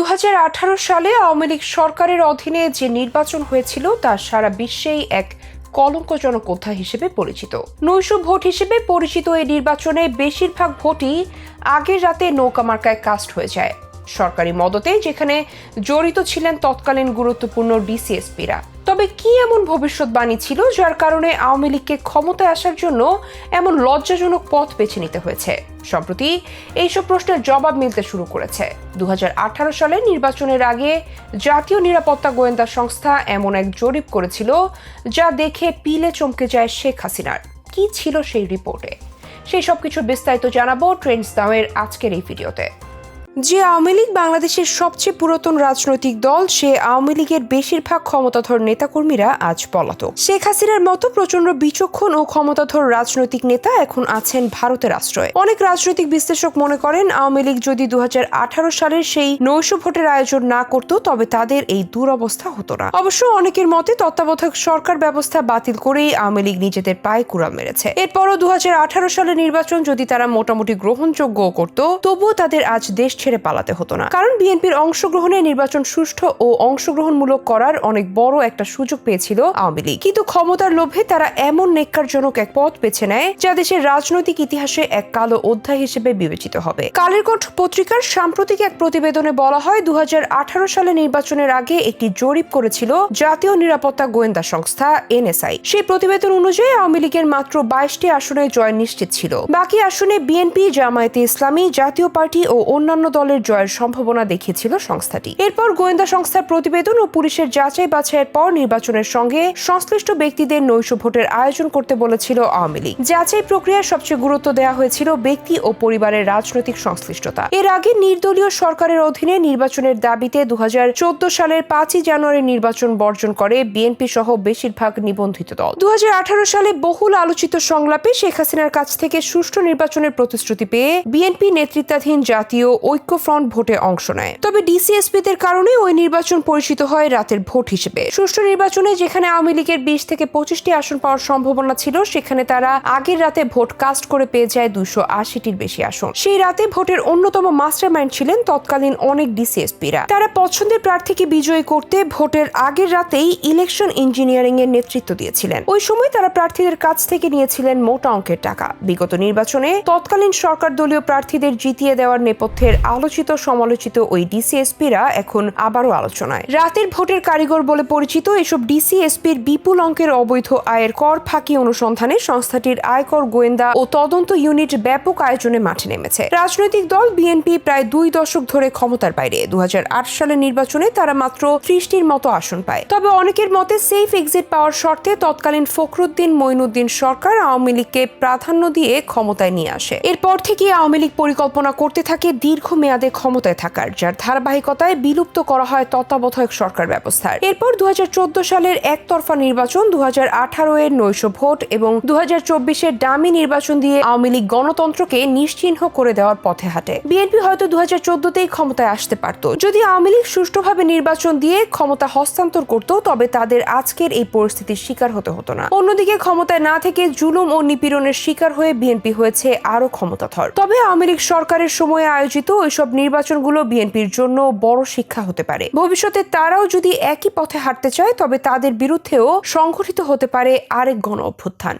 দু হাজার আঠারো সালে আওয়ামী লীগ সরকারের অধীনে যে নির্বাচন হয়েছিল, তা সারা বিশ্বেই এক কলঙ্কজনক অধ্যায় হিসেবে পরিচিত। নৈশ ভোট হিসেবে পরিচিত এই নির্বাচনে বেশিরভাগ ভোটই আগের রাতে নৌকা মার্কায় কাস্ট হয়ে যায়। সরকারি মদতে যেখানে জড়িত ছিলেন তৎকালীন গুরুত্বপূর্ণ ডিসিএসপিরা তবে কি এমন ভবিষ্যৎবাণী ছিল যার কারণে আওয়ামী লীগকে ক্ষমতায় আসার জন্য এমন লজ্জাজনক পথ বেছে নিতে হয়েছে? সম্প্রতি এইসব প্রশ্নের জবাব মিলতে শুরু করেছে। দু সালে নির্বাচনের আগে জাতীয় নিরাপত্তা গোয়েন্দা সংস্থা এমন এক জরিপ করেছিল যা দেখে পিলে চমকে যায় শেখ হাসিনার। কি ছিল সেই রিপোর্টে? সেই সবকিছুর বিস্তারিত জানাব ট্রেন্ডস দামের আজকের এই ভিডিওতে। যে আওয়ামী লীগ বাংলাদেশের সবচেয়ে পুরাতন রাজনৈতিক দল, সে আওয়ামী লীগের বেশিরভাগ ক্ষমতাধর নেতাকর্মীরা আজ পলাতক। শেখ হাসিনার মতো প্রচণ্ড বিচক্ষণ ও ক্ষমতাধর রাজনৈতিক নেতা এখন আছেন ভারতের আশ্রয়ে। অনেক রাজনৈতিক বিশ্লেষক মনে করেন, আওয়ামী লীগ যদি দুহাজার আঠারো সালের সেই নৈশ ভোটের আয়োজন না করত, তবে তাদের এই দুরবস্থা হতো না। অবশ্য অনেকের মতে তত্ত্বাবধায়ক সরকার ব্যবস্থা বাতিল করেই আওয়ামী লীগ নিজেদের পায়ে কুড়াল মেরেছে। এরপরও দু হাজার আঠারো সালের নির্বাচন যদি তারা মোটামুটি গ্রহণযোগ্য করত, তবুও তাদের আজ দেশ ছেড়ে পালাতে হতো না। কারণ বিএনপির অংশগ্রহণে নির্বাচন সুষ্ঠু ও অংশগ্রহণমূলক করার অনেক বড় একটা সুযোগ পেয়েছিল আওয়ামী লীগ। কিন্তু ক্ষমতার লোভে তারা এমন নেককারজনক এক পথ বেছে নেয়, যা দেশের রাজনৈতিক ইতিহাসে এক কালো অধ্যায় হিসেবে বিবেচিত হবে। কালের কণ্ঠ পত্রিকার সাম্প্রতিক এক প্রতিবেদনে বলা হয় দু সালে নির্বাচনের আগে একটি জরিপ করেছিল জাতীয় নিরাপত্তা গোয়েন্দা সংস্থা, এনএসআই। সেই প্রতিবেদন অনুযায়ী আওয়ামী লীগের মাত্র বাইশটি আসনে জয় নিশ্চিত ছিল। বাকি আসনে বিএনপি, জামায়াতে ইসলামী, জাতীয় পার্টি ও অন্যান্য দলের জয়ের সম্ভাবনা দেখিয়েছিল সংস্থাটি। এরপর গোয়েন্দা সংস্থার প্রতিবেদন ও পুলিশের যাচাই বাছাইয়ের পর নির্বাচনের সঙ্গে সংশ্লিষ্ট ব্যক্তিদের নৈশ ভোটের আয়োজন করতে বলেছিল আওয়ামী লীগ। যাচাই প্রক্রিয়ায় সবচেয়ে গুরুত্ব দেওয়া হয়েছিল ব্যক্তি ও পরিবারের রাজনৈতিক সংশ্লিষ্টতা। এর আগে নির্দলীয় সরকারের অধীনে নির্বাচনের দাবিতে দু হাজার চোদ্দ সালের পাঁচই জানুয়ারি নির্বাচন বর্জন করে বিএনপি সহ বেশিরভাগ নিবন্ধিত দল। দু হাজার আঠারো সালে বহুল আলোচিত সংলাপে শেখ হাসিনার কাছ থেকে সুষ্ঠু নির্বাচনের প্রতিশ্রুতি পেয়ে বিএনপি নেতৃত্বাধীন জাতীয় ঐক্যফ্রন্ট ভোটে অংশ নেয়। তবে ডিসিএসপিদের কারণে ওই নির্বাচন পরিচিত হয় রাতের ভোট হিসেবে। সুষ্ঠু নির্বাচনে যেখানে আওয়ামী লীগের বিশ থেকে পঁচিশটি আসন পাওয়ার সম্ভাবনা ছিল, সেখানে তারা আগের রাতে ভোট কাস্ট করে পেয়ে যায় দুশো আশিটির বেশি আসন। সেই রাতে ভোটের অন্যতম মাস্টার মাইন্ড ছিলেন তৎকালীন অনেক ডিসিএসপিরা। তারা পছন্দের প্রার্থীকে বিজয়ী করতে ভোটের আগের রাতেই ইলেকশন ইঞ্জিনিয়ারিং এর নেতৃত্ব দিয়েছিলেন। ওই সময় তারা প্রার্থীদের কাছ থেকে নিয়েছিলেন মোটা অঙ্কের টাকা। বিগত নির্বাচনে তৎকালীন সরকার দলীয় প্রার্থীদের জিতিয়ে দেওয়ার নেপথ্যের আলোচিত, সমালোচিত ওই ডিসিএসপিরা এখন আবারও আলোচনায়। রাতের ভোটের কারিগর বলে পরিচিত এসব ডিসিএসপির বিপুল অঙ্কের অবৈধ আয়ের কর ফাঁকি অনুসন্ধানে সংস্থাটির আয়কর গোয়েন্দা ও তদন্ত ইউনিট ব্যাপক আয়োজনে মাঠে নেমেছে। রাজনৈতিক দল বিএনপি প্রায় দুই দশক ধরে ক্ষমতার বাইরে। দু হাজার আট সালের নির্বাচনে তারা মাত্র ত্রিশটির মতো আসন পায়। তবে অনেকের মতে সেফ এক্সিট পাওয়ার শর্তে তৎকালীন ফখরুদ্দিন মঈনুদ্দিন সরকার আওয়ামী লীগকে প্রাধান্য দিয়ে ক্ষমতায় নিয়ে আসে। এরপর থেকে আওয়ামী লীগ পরিকল্পনা করতে থাকে দীর্ঘমেয়াদে ক্ষমতায় থাকার, যার ধারাবাহিকতায় বিলুপ্ত করা হয় তত্ত্বাবধায়ক সরকার ব্যবস্থার। এরপর দুহাজার চোদ্দ সালের একতরফা নির্বাচন, দুহাজার আঠারো এর নৈশ ভোট এবং দু হাজার ডামি নির্বাচন দিয়ে আওয়ামী লীগ গণতন্ত্রকে নিশ্চিহ্ন করে দেওয়ার পথে হাঁটে। বিএনপি হয়তো দু হাজার চোদ্দতেই ক্ষমতায় আসতে পারত। যদি আওয়ামী লীগ সুষ্ঠুভাবে নির্বাচন দিয়ে ক্ষমতা হস্তান্তর করত, তবে তাদের আজকের এই পরিস্থিতির শিকার হতে হতো না। অন্যদিকে ক্ষমতায় না থেকে জুলুম ও নিপীড়নের শিকার হয়ে বিএনপি হয়েছে আরও ক্ষমতাধর। তবে আওয়ামী লীগ সরকারের সময়ে আয়োজিত ওইসব নির্বাচনগুলো বিএনপির জন্য বড় শিক্ষা হতে পারে। ভবিষ্যতে তারাও যদি একই পথে হাঁটতে চায়, তবে তাদের বিরুদ্ধেও সংঘটিত হতে পারে আরেক গণ অভ্যুত্থান